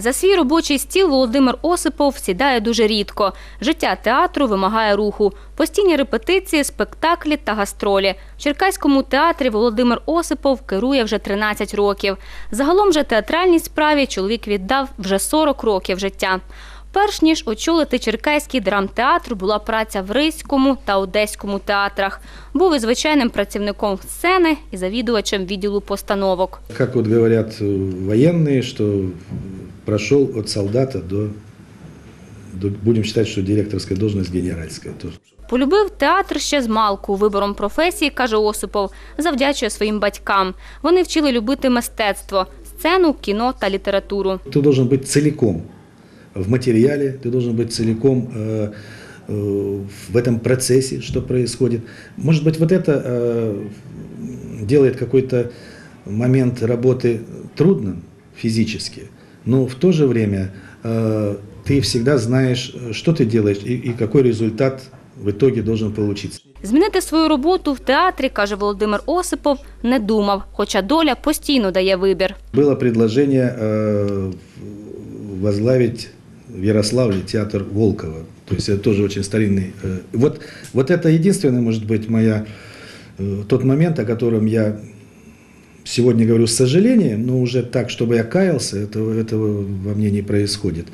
За свій робочий стіл Володимир Осипов сідає дуже рідко. Життя театру вимагає руху. Постійні репетиції, спектаклі та гастролі. В Черкаському театрі Володимир Осипов керує вже 13 років. Загалом же театральній справі чоловік віддав вже 40 років життя. Перш ніж очолити Черкаський драмтеатр, була праця в Ризькому та Одеському театрах. Був і звичайним працівником сцени і завідувачем відділу постановок. Как вот говорят э, военные, что прошел от солдата до, до- будем считать, что директорская должность генеральская тоже. Полюбив театр ще з малку. Вибором професії, каже Осипов, завдячує своїм батькам. Вони вчили любити мистецтво, сцену, кіно та літературу. Ты должен быть целиком в материале, ты должен быть целиком э, э, в этом процессе, что происходит. Может быть, вот это э, делает какой-то момент работы трудным физически, но в то же время э, ты всегда знаешь, э, что ты делаешь и, и какой результат в итоге должен получиться. Змінити свою роботу в театрі, каже Володимир Осипов, не думав, хоча доля постійно дає вибір. Было предложение э, возглавить в Ярославле театр Волкова. То есть это тоже очень старинный. э, Вот, вот это единственный, может быть, моя, э, тот момент, о котором я сегодня говорю с сожалением, но уже так, чтобы я каялся, этого, этого во мне не происходит.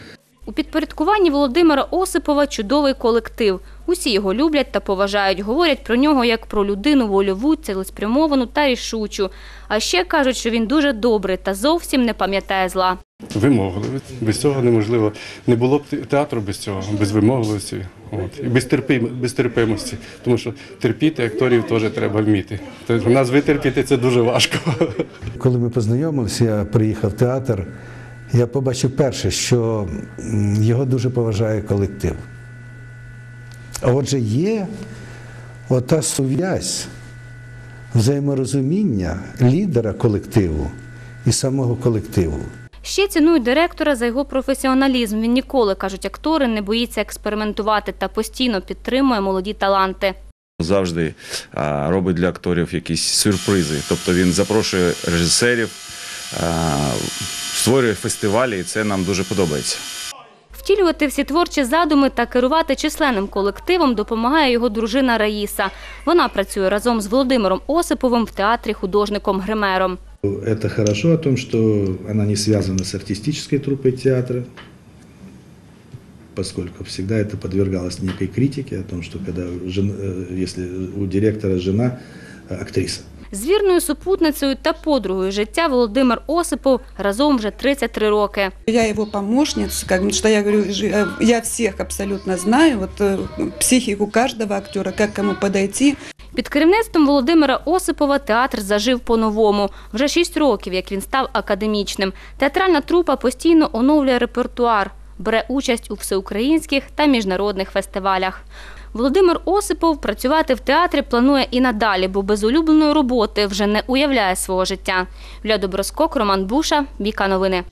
У підпорядкуванні Володимира Осипова чудовий колектив. Усі його люблять та поважають. Говорять про нього як про людину вольову, цілеспрямовану та рішучу. А ще кажуть, що він дуже добрий та зовсім не пам'ятає зла. Вимогливість. Без цього неможливо. Не було б театру без цього, без вимогливості. От. І без, терпим, без терпимості. Тому що терпіти акторів теж треба вміти. Тобто, нас витерпіти це дуже важко. Коли ми познайомилися, я приїхав в театр, я побачив перше, що його дуже поважає колектив. А отже, є ота сув'язь, взаєморозуміння лідера колективу і самого колективу. Ще цінують директора за його професіоналізм. Він ніколи, кажуть актори, не боїться експериментувати та постійно підтримує молоді таланти. завжди робить для акторів якісь сюрпризи. Тобто він запрошує режисерів, створює фестивалі, і це нам дуже подобається. Втілювати всі творчі задуми та керувати численним колективом допомагає його дружина Раїса. Вона працює разом з Володимиром Осиповим в театрі художником-гримером. Это хорошо о том, что она не связана с артистической труппой театра, поскольку всегда это подвергалось некой критике о том, что когда жен- э, если у директора жена э, актриса. З вірною супутницею та подругою життя Володимир Осипов разом вже 33 роки. Я его помощница, как бы, что я говорю, жи- э, я всех абсолютно знаю, вот э, психику каждого актера, как кому подойти. Під керівництвом Володимира Осипова театр зажив по-новому. Вже шість років, як він став академічним. Театральна трупа постійно оновлює репертуар, бере участь у всеукраїнських та міжнародних фестивалях. Володимир Осипов працювати в театрі планує і надалі, бо без улюбленої роботи вже не уявляє свого життя. Юля Доброскок, Роман Буша, Віка Новини.